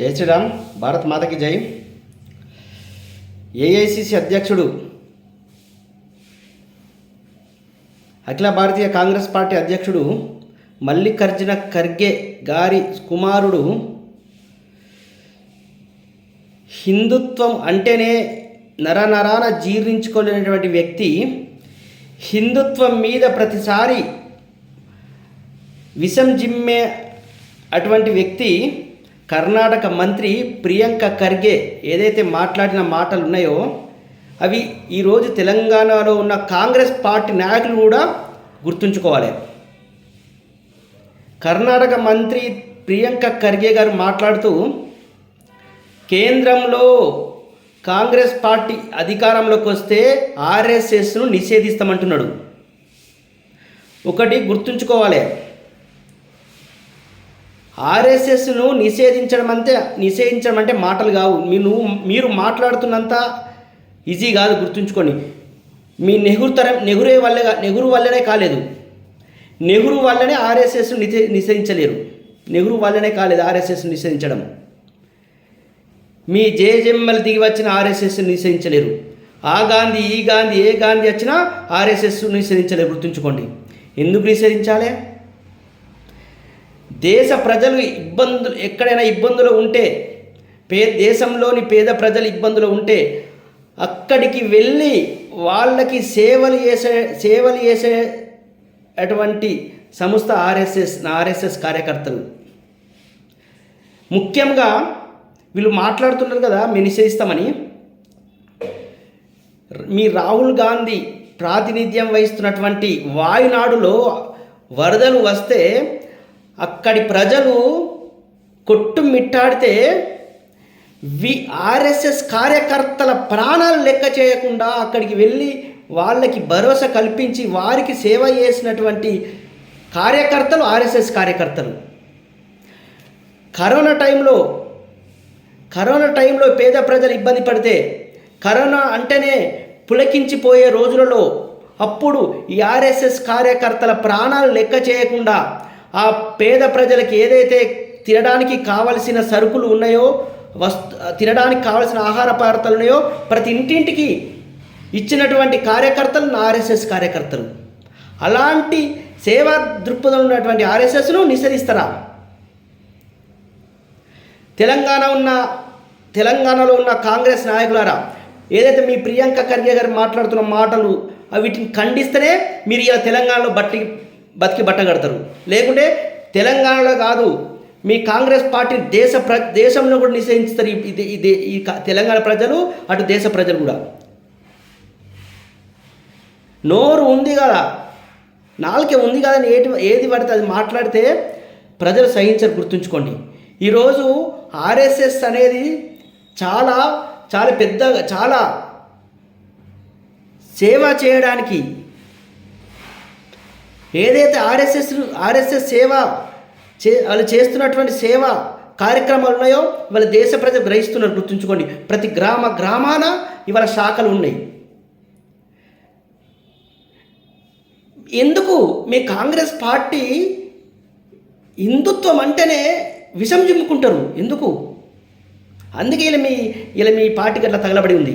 జై శ్రీరామ్ భారత్ మాతకి జై. ఏఐసిసి అధ్యక్షుడు అఖిల భారతీయ కాంగ్రెస్ పార్టీ అధ్యక్షుడు మల్లికార్జున ఖర్గే గారి కుమారుడు హిందుత్వం అంటేనే నరనరాన జీర్ణించుకోలేనటువంటి వ్యక్తి హిందుత్వం మీద ప్రతిసారి విషం జిమ్మే అటువంటి వ్యక్తి కర్ణాటక మంత్రి ప్రియాంక ఖర్గే ఏదైతే మాట్లాడిన మాటలు ఉన్నాయో అవి ఈరోజు తెలంగాణలో ఉన్న కాంగ్రెస్ పార్టీ నాయకులు కూడా గుర్తుంచుకోవాలి. కర్ణాటక మంత్రి ప్రియాంక ఖర్గే గారు మాట్లాడుతూ కేంద్రంలో కాంగ్రెస్ పార్టీ అధికారంలోకి వస్తే ఆర్ఎస్ఎస్ను నిషేధిస్తామంటున్నాడు. ఒకటి గుర్తుంచుకోవాలి. ఆర్ఎస్ఎస్ను నిషేధించడం అంతే నిషేధించడం అంటే మాటలు కావు. మీరు మీరు మాట్లాడుతున్నంత ఈజీ కాదు గుర్తుంచుకోండి. మీ నెహ్రూ తరం నెహ్రూ వల్లే నెహ్రూ వల్లనే కాలేదు. నెహ్రూ వల్లనే ఆర్ఎస్ఎస్ను నిషే నిషేధించలేరు. నెహ్రూ వల్లనే కాలేదు ఆర్ఎస్ఎస్ను నిషేధించడం. మీ జేజెమ్మలు దిగి వచ్చిన ఆర్ఎస్ఎస్ను నిషేధించలేరు. ఆ గాంధీ ఈ గాంధీ ఏ గాంధీ వచ్చినా ఆర్ఎస్ఎస్ను నిషేధించలేరు గుర్తుంచుకోండి. ఎందుకు నిషేధించాలి? దేశ ప్రజలు ఇబ్బందులు ఎక్కడైనా ఇబ్బందులు ఉంటే పే దేశంలోని పేద ప్రజలు ఇబ్బందులు ఉంటే అక్కడికి వెళ్ళి వాళ్ళకి సేవలు చేసే సేవలు చేసే అటువంటి సంస్థ ఆర్ఎస్ఎస్ ఆర్ఎస్ఎస్ కార్యకర్తలు. ముఖ్యంగా వీళ్ళు మాట్లాడుతున్నారు కదా మేము నిషేధిస్తామని మీ రాహుల్ గాంధీ ప్రాతినిధ్యం వహిస్తున్నటువంటి వాయునాడులో వరదలు వస్తే అక్కడి ప్రజలు కొట్టుమిట్టాడితే వి ఆర్ఎస్ఎస్ కార్యకర్తల ప్రాణాలు లెక్క చేయకుండా అక్కడికి వెళ్ళి వాళ్ళకి భరోసా కల్పించి వారికి సేవ చేసినటువంటి కార్యకర్తలు ఆర్ఎస్ఎస్ కార్యకర్తలు. కరోనా టైంలో కరోనా టైంలో పేద ప్రజలు ఇబ్బంది పడితే కరోనా అంటేనే పులకించిపోయే రోజులలో అప్పుడు ఈ ఆర్ఎస్ఎస్ కార్యకర్తల ప్రాణాలు లెక్క చేయకుండా ఆ పేద ప్రజలకి ఏదైతే తినడానికి కావలసిన సరుకులు ఉన్నాయో వస్తు తినడానికి కావలసిన ఆహార పదార్థాలు ఉన్నాయో ప్రతి ఇంటింటికి ఇచ్చినటువంటి కార్యకర్తలు నా ఆర్ఎస్ఎస్ కార్యకర్తలు. అలాంటి సేవా దృక్పథం ఉన్నటువంటి ఆర్ఎస్ఎస్ను నిషేధిస్తారా? తెలంగాణ ఉన్న తెలంగాణలో ఉన్న కాంగ్రెస్ నాయకులారా ఏదైతే మీ ప్రియాంక ఖర్గే గారు మాట్లాడుతున్న మాటలు వీటిని ఖండిస్తేనే మీరు ఇలా తెలంగాణలో బట్టి బతికి బట్టగడతారు లేకుంటే తెలంగాణలో కాదు మీ కాంగ్రెస్ పార్టీ దేశ ప్ర దేశంలో కూడా నిషేధిస్తారు ఇది ఇది ఈ తెలంగాణ ప్రజలు అటు దేశ ప్రజలు కూడా. నోరు ఉంది కదా. నాలుకే ఉంది కదా ఏటి ఏది పడితే అది మాట్లాడితే ప్రజలు సహించరు గుర్తుంచుకోండి. ఈరోజు ఆర్ఎస్ఎస్ అనేది చాలా చాలా పెద్దగా చాలా సేవ చేయడానికి ఏదైతే ఆర్ఎస్ఎస్ ఆర్ఎస్ఎస్ సేవ చే వాళ్ళు చేస్తున్నటువంటి సేవ కార్యక్రమాలు ఉన్నాయో వాళ్ళ దేశ ప్రజలు గ్రహిస్తున్నారు గుర్తుంచుకోండి. ప్రతి గ్రామ గ్రామాన ఇవాళ శాఖలు ఉన్నాయి. ఎందుకు మీ కాంగ్రెస్ పార్టీ హిందుత్వం అంటేనే విషం చిమ్ముకుంటారు? ఎందుకు? అందుకే ఇలా మీ ఇలా మీ పార్టీకి అట్లా తగలబడి ఉంది.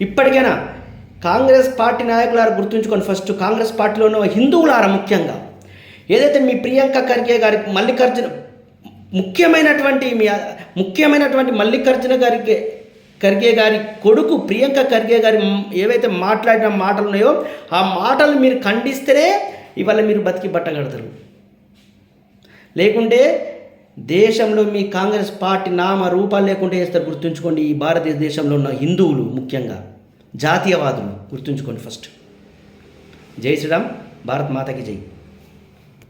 ఇప్పటికైనా కాంగ్రెస్ పార్టీ నాయకులారా గుర్తుంచుకొని ఫస్ట్. కాంగ్రెస్ పార్టీలో ఉన్న హిందువులారా ముఖ్యంగా. ఏదైతే మీ ప్రియాంక ఖర్గే గారి మల్లికార్జున ముఖ్యమైనటువంటి మీ ముఖ్యమైనటువంటి మల్లికార్జున గారికి ఖర్గే గారి కొడుకు ప్రియాంక ఖర్గే గారి ఏవైతే మాట్లాడిన మాటలు ఉన్నాయో ఆ మాటలు మీరు ఖండిస్తేనే ఇవాళ మీరు బతికి బట్టగడతారు లేకుంటే దేశంలో మీ కాంగ్రెస్ పార్టీ నామ రూపాలు లేకుండా వేస్తారు గుర్తుంచుకోండి. ఈ భారతదేశంలో ఉన్న హిందువులు ముఖ్యంగా. జాతీయవాదులు గుర్తుంచుకోండి ఫస్ట్. జై శ్రీరామ్ భారత్ మాతకి జై.